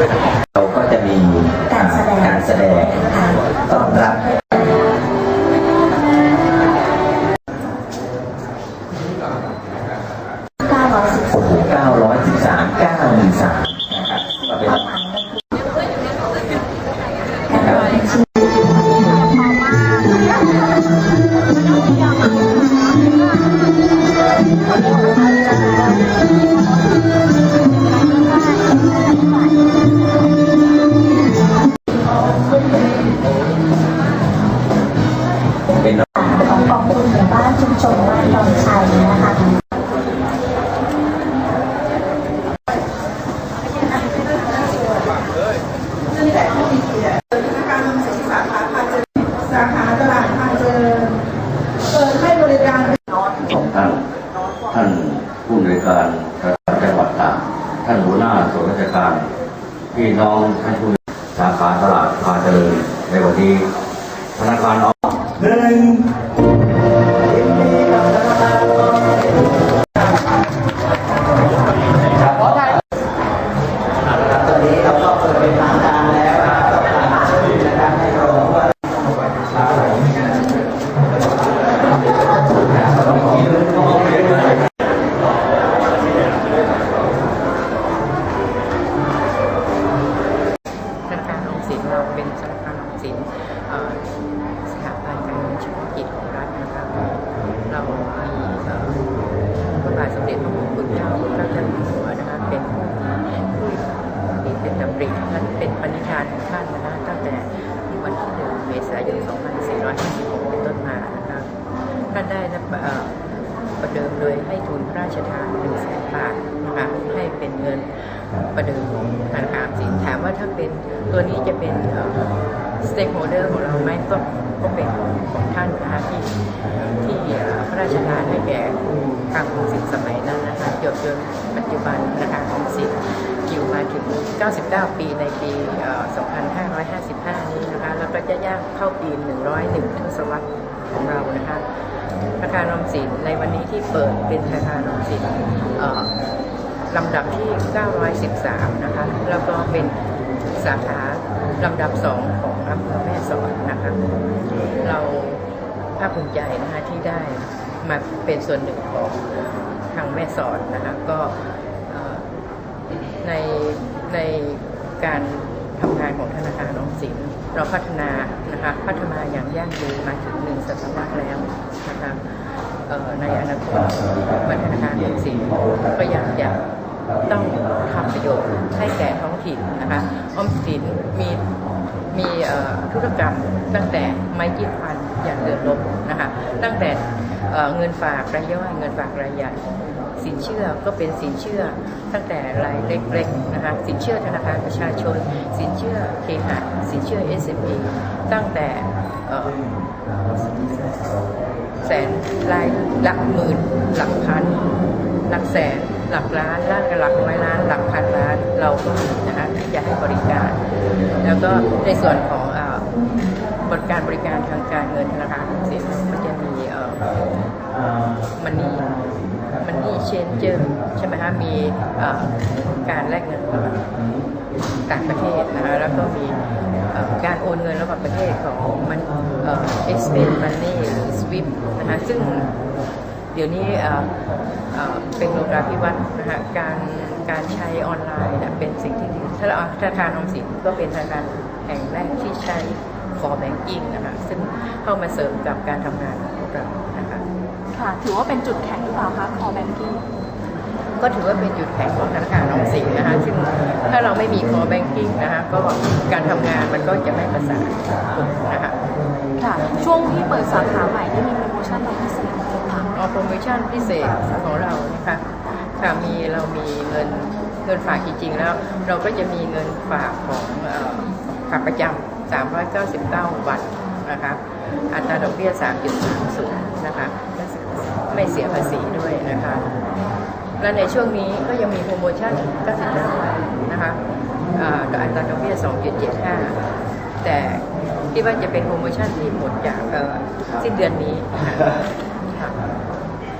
เชุมชนบ้านดอนชัยนะคะสาขาตลาดพาเจริญเปิดให้บริการของท่านท่านผู้อำนวยการจังหวัดตากท่านหัวหน้าส่วนราชการ พี่น้องท่านผู้สาขาตลาดพาเจริญในวันนี้ธนาคารออมหนึ่ง สมเด็จพระคุณเจ้าพระเจ้าอยู่หัวนะคะเป็นผู้ที่เป็นดำริท่านเป็นปณิธานของท่านนะคะตั้งแต่วันที่หนึ่งเมษายน 2456เป็นต้นมานะคะท่านได้รับประเดิมโดยให้ทุนพระราชทานหนึ่งแสนบาทนะคะให้เป็นเงินประเดิมของธนาคารมสินถามว่าถ้าเป็นตัวนี้จะเป็นสเต็กโฮเดอร์ของเราไหมก็ก็เป็นของท่านนะคะที่ที่ ราชทานให้แก่ทางออมสินสมัยนั้นนะคะจนจนปัจจุบันธนาคารออมสินอยู่มาถึง 99 ปีในปี 2555 นี้นะคะ แล้วก็จะย่างเข้าปี 101ทศวรรษของเรานะคะธนาคารออมสินในวันนี้ที่เปิดเป็นธนาคารออมสินลำดับที่ 913 นะคะ แล้วก็เป็นสาขาลำดับ 2 ของอำเภอแม่สอดนะคะ เราภาคภูมิใจนะคะที่ได้ มาเป็นส่วนหนึ่งของทางแม่สอดนะคะก็ในในการทำงานของธนาคารออมสินเราพัฒนานะคะพัฒนาอย่างยั่งยืนมาถึงหนึ่งศตวรรษแล้วนะคะในอนาคตบัธนาคารออมสินก็ยังจะต้องทำประโยชน์ให้แก่ท้องถิ่นนะคะออมสินมี มีธุรกรรมตั้งแต่ไม้จิ้มฟันอย่างเดือดลบนะคะตั้งแต่เงินฝากรายย่อยเงินฝากรายใหญ่สินเชื่อก็เป็นสินเชื่อตั้งแต่รายเล็กๆนะคะสินเชื่อธนาคารประชาชน สินเชื่อเคหะสินเชื่อ SME ตั้งแต่แสนรายหลักหมื่นหลักพันหลักแสน หลักล้านล้านกับหลักร้อยล้านหลักพันล้านเราก็มีนะคะที่จะให้บริการ แล้วก็ในส่วนของเอ่อบริการบริการทางการเงินธนาคารออมสินก็จะมีเอ่อมันนี่มันนี่เชนเจอร์ใช่ไหมคะมีเอ่อการแลกเงินระหว่างต่างประเทศนะคะแล้วก็มีการโอนเงินระหว่างประเทศของมันเอ่อ expense money หรือ SWIFT นะคะซึ่ง เดี๋ยวนี้เอ่อเอ่อเป็นโลกาภิวัตน์นะคะการการใช้ออนไลน์เนี่ยเป็นสิ่งที่ดีถ้าเราเอาธนาคารออมสินก็เป็นธนาคารแห่งแรกที่ใช้ core banking นะคะซึ่งเข้ามาเสริมกับการทำงานของพวกเรานะคะค่ะถือว่าเป็นจุดแข็งหรือเปล่าคะ core banking ก็ถือว่าเป็นจุดแข็งของธนาคารออมสินนะคะซึ่งถ้าเราไม่มี core banking นะคะก็การทำงานมันก็จะไม่ประสานนะคะค่ะช่วงที่เปิดสาขาใหม่ที่มีโปรโมชั่นอะไรพิเศษไหมคะ อโปรโมชั่นพิเศษของเรานะคะค่ะมีเรามีเงินเงินฝากจริงๆแล้ว เราก็จะมีเงินฝากของฝากประจำ399 วันนะคะอัตราดอกเบี้ย 3.30 นะคะไม่เสียภาษีด้วยนะคะ และในช่วงนี้ก็ยังมีโปรโมชั่น99วันนะคะอ่าอัตราดอกเบี้ย 2.75 แต่ที่ว่าจะเป็นโปรโมชั่นที่หมดจากสิ้นเดือนนี้นะคะ